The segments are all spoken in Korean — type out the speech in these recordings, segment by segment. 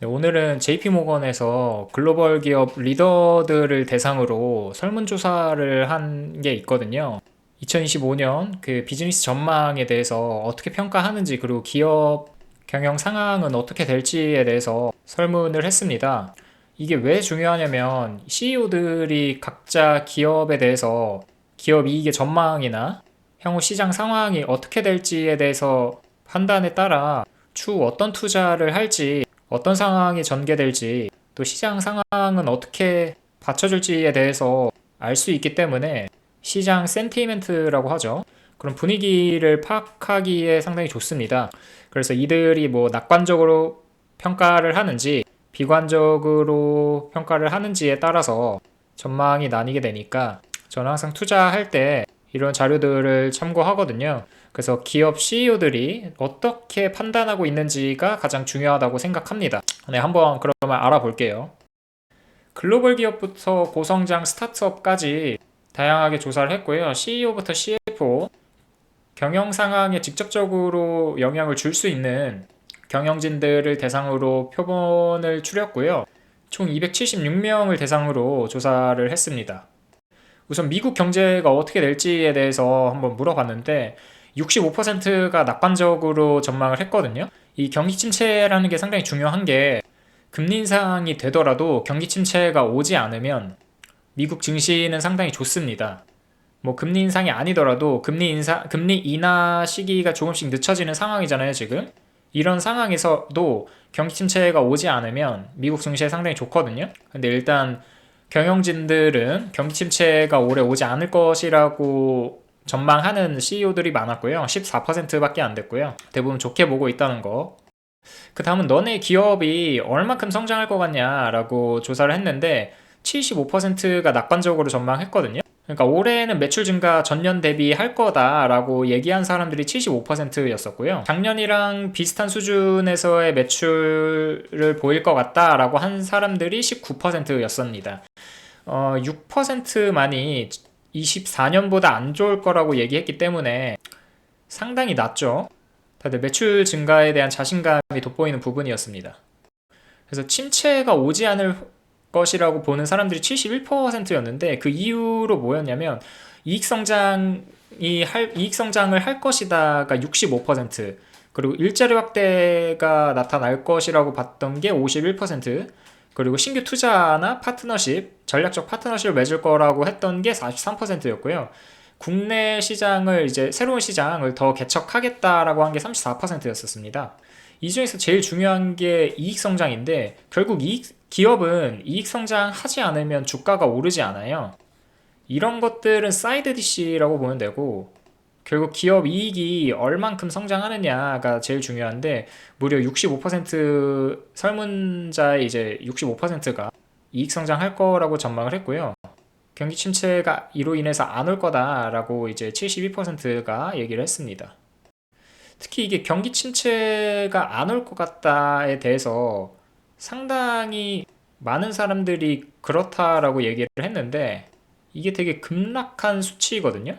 네, 오늘은 JP모건에서 글로벌 기업 리더들을 대상으로 설문조사를 한 게 있거든요. 2025년 그 비즈니스 전망에 대해서 어떻게 평가하는지 그리고 기업 경영 상황은 어떻게 될지에 대해서 설문을 했습니다. 이게 왜 중요하냐면 CEO들이 각자 기업에 대해서 기업 이익의 전망이나 향후 시장 상황이 어떻게 될지에 대해서 판단에 따라 추후 어떤 투자를 할지 어떤 상황이 전개될지 또 시장 상황은 어떻게 받쳐줄지에 대해서 알 수 있기 때문에 시장 센티멘트라고 하죠. 그런 분위기를 파악하기에 상당히 좋습니다. 그래서 이들이 뭐 낙관적으로 평가를 하는지 비관적으로 평가를 하는지에 따라서 전망이 나뉘게 되니까 저는 항상 투자할 때 이런 자료들을 참고하거든요. 그래서 기업 CEO들이 어떻게 판단하고 있는지가 가장 중요하다고 생각합니다. 네, 한번 그러면 알아볼게요. 글로벌 기업부터 고성장 스타트업까지 다양하게 조사를 했고요. CEO부터 CFO, 경영 상황에 직접적으로 영향을 줄 수 있는 경영진들을 대상으로 표본을 추렸고요. 총 276명을 대상으로 조사를 했습니다. 우선 미국 경제가 어떻게 될지에 대해서 한번 물어봤는데 65%가 낙관적으로 전망을 했거든요. 이 경기 침체라는 게 상당히 중요한 게 금리 인상이 되더라도 경기 침체가 오지 않으면 미국 증시는 상당히 좋습니다. 뭐 금리 인상이 아니더라도 금리 인상 금리 인하 시기가 조금씩 늦춰지는 상황이잖아요, 지금. 이런 상황에서도 경기 침체가 오지 않으면 미국 증시에 상당히 좋거든요. 근데 일단 경영진들은 경기 침체가 오래 오지 않을 것이라고 전망하는 CEO들이 많았고요. 14%밖에 안 됐고요. 대부분 좋게 보고 있다는 거. 그 다음은 너네 기업이 얼마큼 성장할 것 같냐라고 조사를 했는데 75%가 낙관적으로 전망했거든요. 그러니까 올해는 매출 증가 전년 대비 할 거다라고 얘기한 사람들이 75%였었고요. 작년이랑 비슷한 수준에서의 매출을 보일 것 같다라고 한 사람들이 19%였습니다. 어, 6%만이 24년보다 안 좋을 거라고 얘기했기 때문에 상당히 낮죠. 다들 매출 증가에 대한 자신감이 돋보이는 부분이었습니다. 그래서 침체가 오지 않을 것이라고 보는 사람들이 71%였는데 그 이유로 뭐였냐면 이익 성장이 할 이익 성장을 할 것이다가 65% 그리고 일자리 확대가 나타날 것이라고 봤던 게 51% 그리고 신규 투자나 파트너십, 전략적 파트너십을 맺을 거라고 했던 게 43%였고요. 국내 시장을 이제 새로운 시장을 더 개척하겠다라고 한 게 34%였었습니다. 이 중에서 제일 중요한 게 이익 성장인데 결국 이익 기업은 이익 성장하지 않으면 주가가 오르지 않아요. 이런 것들은 사이드 디시라고 보면 되고 결국 기업 이익이 얼만큼 성장하느냐가 제일 중요한데 무려 65% 설문자의 이제 65%가 이익 성장할 거라고 전망을 했고요. 경기 침체가 이로 인해서 안 올 거다라고 이제 72%가 얘기를 했습니다. 특히 이게 경기 침체가 안 올 것 같다에 대해서 상당히 많은 사람들이 그렇다라고 얘기를 했는데 이게 되게 급락한 수치거든요.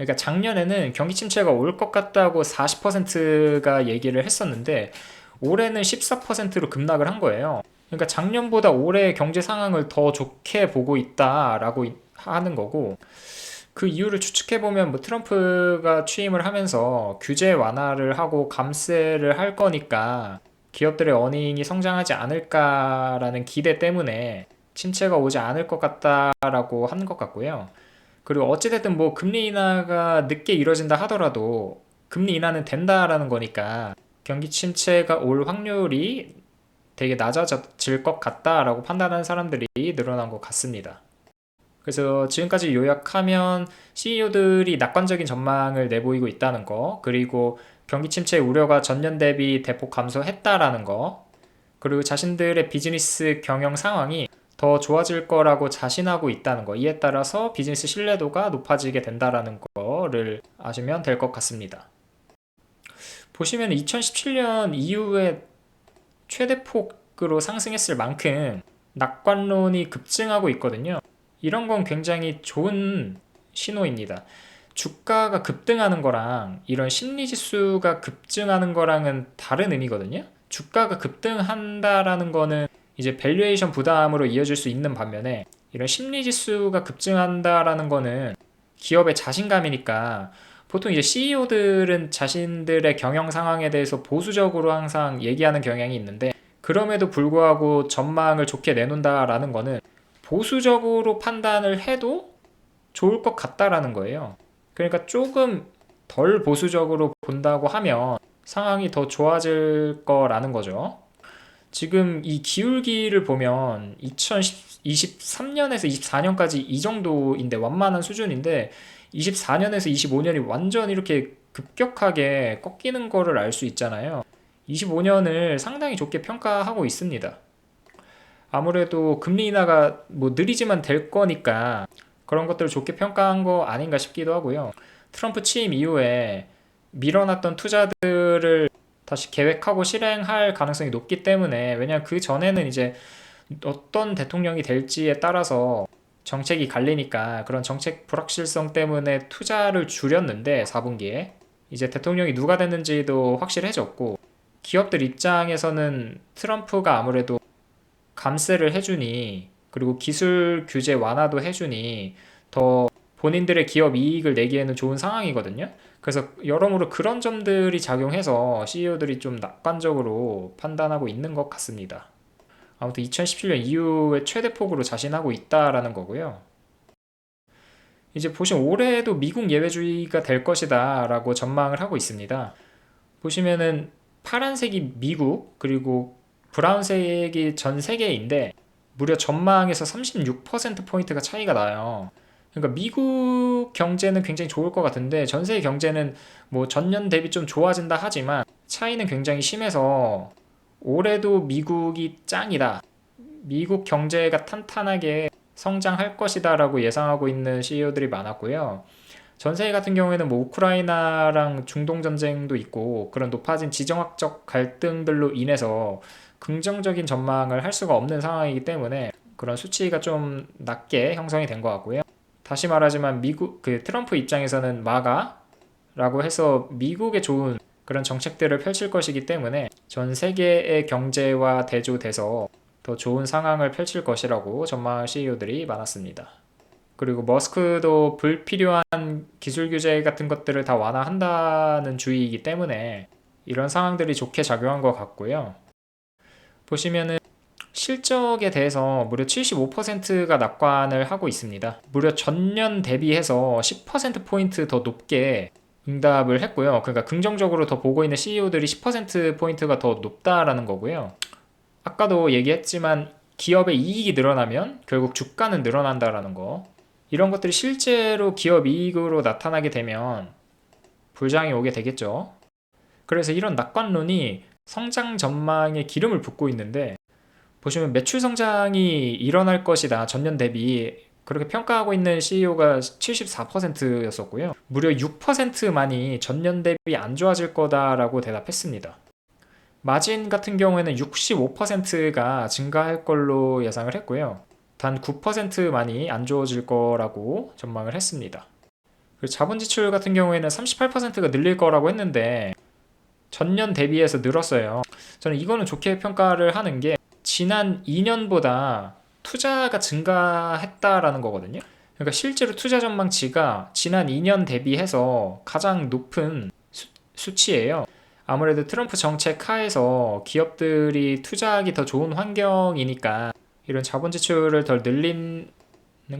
그러니까 작년에는 경기 침체가 올 것 같다고 40%가 얘기를 했었는데 올해는 14%로 급락을 한 거예요. 그러니까 작년보다 올해 경제 상황을 더 좋게 보고 있다라고 하는 거고 그 이유를 추측해 보면 뭐 트럼프가 취임을 하면서 규제 완화를 하고 감세를 할 거니까 기업들의 어닝이 성장하지 않을까라는 기대 때문에 침체가 오지 않을 것 같다라고 하는 것 같고요. 그리고 어찌됐든 뭐 금리 인하가 늦게 이뤄진다 하더라도 금리 인하는 된다라는 거니까 경기 침체가 올 확률이 되게 낮아질 것 같다라고 판단하는 사람들이 늘어난 것 같습니다. 그래서 지금까지 요약하면 CEO들이 낙관적인 전망을 내보이고 있다는 거, 그리고 경기 침체 우려가 전년 대비 대폭 감소했다라는 거, 그리고 자신들의 비즈니스 경영 상황이 더 좋아질 거라고 자신하고 있다는 거, 이에 따라서 비즈니스 신뢰도가 높아지게 된다라는 거를 아시면 될 것 같습니다. 보시면 2017년 이후에 최대폭으로 상승했을 만큼 낙관론이 급증하고 있거든요. 이런 건 굉장히 좋은 신호입니다. 주가가 급등하는 거랑 이런 심리 지수가 급증하는 거랑은 다른 의미거든요. 주가가 급등한다라는 거는 이제 밸류에이션 부담으로 이어질 수 있는 반면에 이런 심리 지수가 급증한다라는 거는 기업의 자신감이니까 보통 이제 CEO들은 자신들의 경영 상황에 대해서 보수적으로 항상 얘기하는 경향이 있는데 그럼에도 불구하고 전망을 좋게 내놓는다라는 거는 보수적으로 판단을 해도 좋을 것 같다라는 거예요. 그러니까 조금 덜 보수적으로 본다고 하면 상황이 더 좋아질 거라는 거죠. 지금 이 기울기를 보면 2023년에서 24년까지 이 정도인데 완만한 수준인데 24년에서 25년이 완전 이렇게 급격하게 꺾이는 거를 알 수 있잖아요. 25년을 상당히 좋게 평가하고 있습니다. 아무래도 금리 인하가 뭐 느리지만 될 거니까 그런 것들을 좋게 평가한 거 아닌가 싶기도 하고요. 트럼프 취임 이후에 밀어놨던 투자들을 다시 계획하고 실행할 가능성이 높기 때문에 왜냐하면 그 전에는 이제 어떤 대통령이 될지에 따라서 정책이 갈리니까 그런 정책 불확실성 때문에 투자를 줄였는데 4분기에 이제 대통령이 누가 됐는지도 확실해졌고 기업들 입장에서는 트럼프가 아무래도 감세를 해주니 그리고 기술 규제 완화도 해주니 더 본인들의 기업 이익을 내기에는 좋은 상황이거든요. 그래서 여러모로 그런 점들이 작용해서 CEO들이 좀 낙관적으로 판단하고 있는 것 같습니다. 아무튼 2017년 이후에 최대 폭으로 자신하고 있다라는 거고요. 이제 보시면 올해도 미국 예외주의가 될 것이다 라고 전망을 하고 있습니다. 보시면은 파란색이 미국 그리고 브라운색이 전 세계인데 무려 전망에서 36%포인트가 차이가 나요. 그러니까 미국 경제는 굉장히 좋을 것 같은데 전 세계 경제는 뭐 전년 대비 좀 좋아진다 하지만 차이는 굉장히 심해서 올해도 미국이 짱이다. 미국 경제가 탄탄하게 성장할 것이다라고 예상하고 있는 CEO들이 많았고요. 전 세계 같은 경우에는 뭐 우크라이나랑 중동 전쟁도 있고 그런 높아진 지정학적 갈등들로 인해서 긍정적인 전망을 할 수가 없는 상황이기 때문에 그런 수치가 좀 낮게 형성이 된 것 같고요. 다시 말하지만 미국 그 트럼프 입장에서는 마가라고 해서 미국에 좋은 그런 정책들을 펼칠 것이기 때문에 전 세계의 경제와 대조돼서 더 좋은 상황을 펼칠 것이라고 전망할 CEO들이 많았습니다. 그리고 머스크도 불필요한 기술 규제 같은 것들을 다 완화한다는 주의이기 때문에 이런 상황들이 좋게 작용한 것 같고요. 보시면은 실적에 대해서 무려 75%가 낙관을 하고 있습니다. 무려 전년 대비해서 10%포인트 더 높게 응답을 했고요. 그러니까 긍정적으로 더 보고 있는 CEO들이 10%포인트가 더 높다라는 거고요. 아까도 얘기했지만 기업의 이익이 늘어나면 결국 주가는 늘어난다라는 거. 이런 것들이 실제로 기업 이익으로 나타나게 되면 불장이 오게 되겠죠. 그래서 이런 낙관론이 성장 전망에 기름을 붓고 있는데 보시면 매출 성장이 일어날 것이다. 전년 대비 그렇게 평가하고 있는 CEO가 74%였었고요. 무려 6%만이 전년 대비 안 좋아질 거다라고 대답했습니다. 마진 같은 경우에는 65%가 증가할 걸로 예상을 했고요. 단 9%만이 안 좋아질 거라고 전망을 했습니다. 자본 지출 같은 경우에는 38%가 늘릴 거라고 했는데 전년 대비해서 늘었어요. 저는 이거는 좋게 평가를 하는 게 지난 2년보다 투자가 증가했다라는 거거든요. 그러니까 실제로 투자 전망치가 지난 2년 대비해서 가장 높은 수, 치예요 아무래도 트럼프 정책 하에서 기업들이 투자하기 더 좋은 환경이니까 이런 자본 지출을 덜 늘리는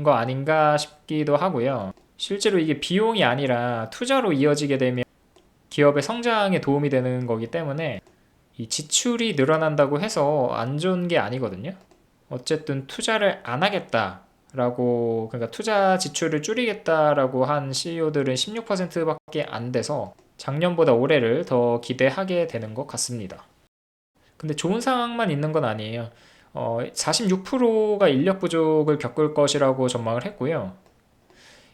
거 아닌가 싶기도 하고요. 실제로 이게 비용이 아니라 투자로 이어지게 되면 기업의 성장에 도움이 되는 거기 때문에 이 지출이 늘어난다고 해서 안 좋은 게 아니거든요. 어쨌든 투자를 안 하겠다라고 그러니까 투자 지출을 줄이겠다라고 한 CEO들은 16%밖에 안 돼서 작년보다 올해를 더 기대하게 되는 것 같습니다. 근데 좋은 상황만 있는 건 아니에요. 어, 46%가 인력 부족을 겪을 것이라고 전망을 했고요.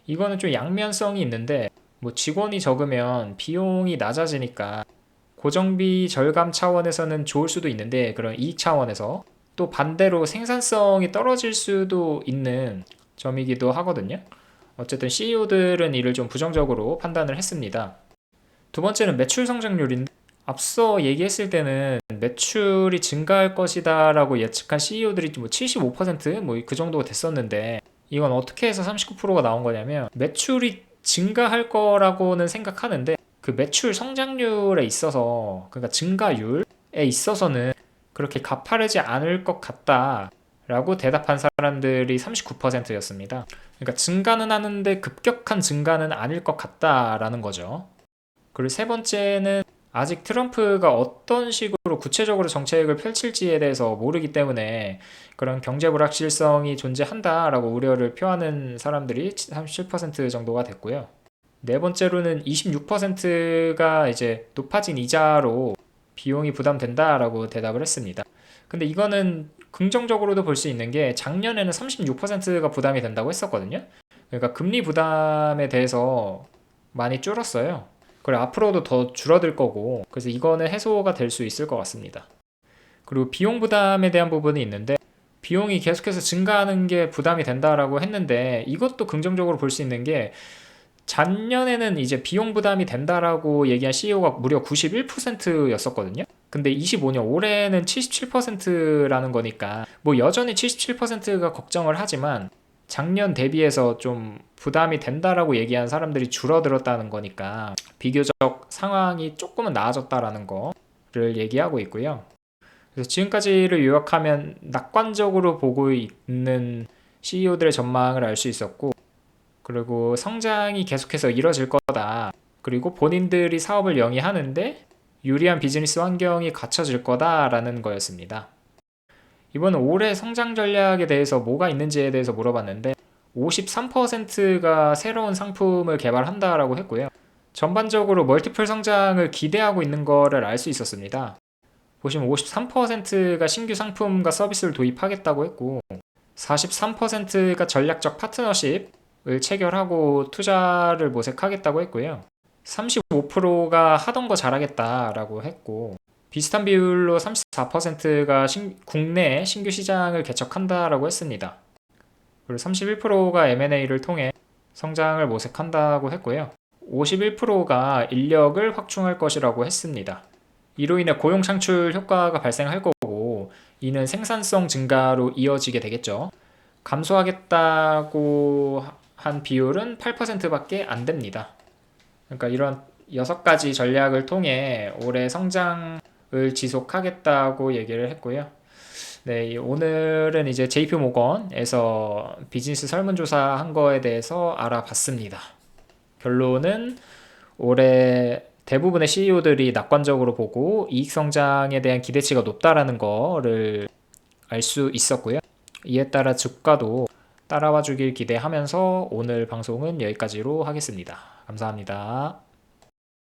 이거는 좀 양면성이 있는데 뭐 직원이 적으면 비용이 낮아지니까 고정비 절감 차원에서는 좋을 수도 있는데 그런 이익 차원에서 또 반대로 생산성이 떨어질 수도 있는 점이기도 하거든요. 어쨌든 CEO들은 이를 좀 부정적으로 판단을 했습니다. 두 번째는 매출 성장률인데 앞서 얘기했을 때는 매출이 증가할 것이다 라고 예측한 CEO들이 뭐 75%뭐 그 정도가 됐었는데 이건 어떻게 해서 39%가 나온 거냐면 매출이 증가할 거라고는 생각하는데 그 매출 성장률에 있어서 그러니까 증가율에 있어서는 그렇게 가파르지 않을 것 같다 라고 대답한 사람들이 39%였습니다. 그러니까 증가는 하는데 급격한 증가는 아닐 것 같다라는 거죠. 그리고 세 번째는 아직 트럼프가 어떤 식으로 구체적으로 정책을 펼칠지에 대해서 모르기 때문에 그런 경제 불확실성이 존재한다라고 우려를 표하는 사람들이 37% 정도가 됐고요. 네 번째로는 26%가 이제 높아진 이자로 비용이 부담된다라고 대답을 했습니다. 근데 이거는 긍정적으로도 볼 수 있는 게 작년에는 36%가 부담이 된다고 했었거든요. 그러니까 금리 부담에 대해서 많이 줄었어요. 그리고 앞으로도 더 줄어들 거고, 그래서 이거는 해소가 될 수 있을 것 같습니다. 그리고 비용 부담에 대한 부분이 있는데, 비용이 계속해서 증가하는 게 부담이 된다라고 했는데, 이것도 긍정적으로 볼 수 있는 게, 작년에는 이제 비용 부담이 된다라고 얘기한 CEO가 무려 91%였었거든요. 근데 25년 올해는 77%라는 거니까 뭐 여전히 77%가 걱정을 하지만 작년 대비해서 좀 부담이 된다라고 얘기한 사람들이 줄어들었다는 거니까 비교적 상황이 조금은 나아졌다라는 거를 얘기하고 있고요. 그래서 지금까지를 요약하면 낙관적으로 보고 있는 CEO들의 전망을 알 수 있었고 그리고 성장이 계속해서 이뤄질 거다. 그리고 본인들이 사업을 영위하는데 유리한 비즈니스 환경이 갖춰질 거다라는 거였습니다. 이번은 올해 성장 전략에 대해서 뭐가 있는지에 대해서 물어봤는데 53%가 새로운 상품을 개발한다라고 했고요. 전반적으로 멀티플 성장을 기대하고 있는 거를 알 수 있었습니다. 보시면 53%가 신규 상품과 서비스를 도입하겠다고 했고 43%가 전략적 파트너십 을 체결하고 투자를 모색하겠다고 했고요. 35%가 하던 거 잘하겠다라고 했고 비슷한 비율로 34%가 신, 국내 신규 시장을 개척한다라고 했습니다. 그리고 31%가 M&A를 통해 성장을 모색한다고 했고요. 51%가 인력을 확충할 것이라고 했습니다. 이로 인해 고용 창출 효과가 발생할 거고 이는 생산성 증가로 이어지게 되겠죠. 감소하겠다고 한 비율은 8%밖에 안 됩니다. 그러니까 이런 여섯 가지 전략을 통해 올해 성장을 지속하겠다고 얘기를 했고요. 네, 오늘은 이제 JP 모건에서 비즈니스 설문조사 한 거에 대해서 알아봤습니다. 결론은 올해 대부분의 CEO들이 낙관적으로 보고 이익 성장에 대한 기대치가 높다라는 거를 알 수 있었고요. 이에 따라 주가도 따라와 주길 기대하면서 오늘 방송은 여기까지로 하겠습니다. 감사합니다.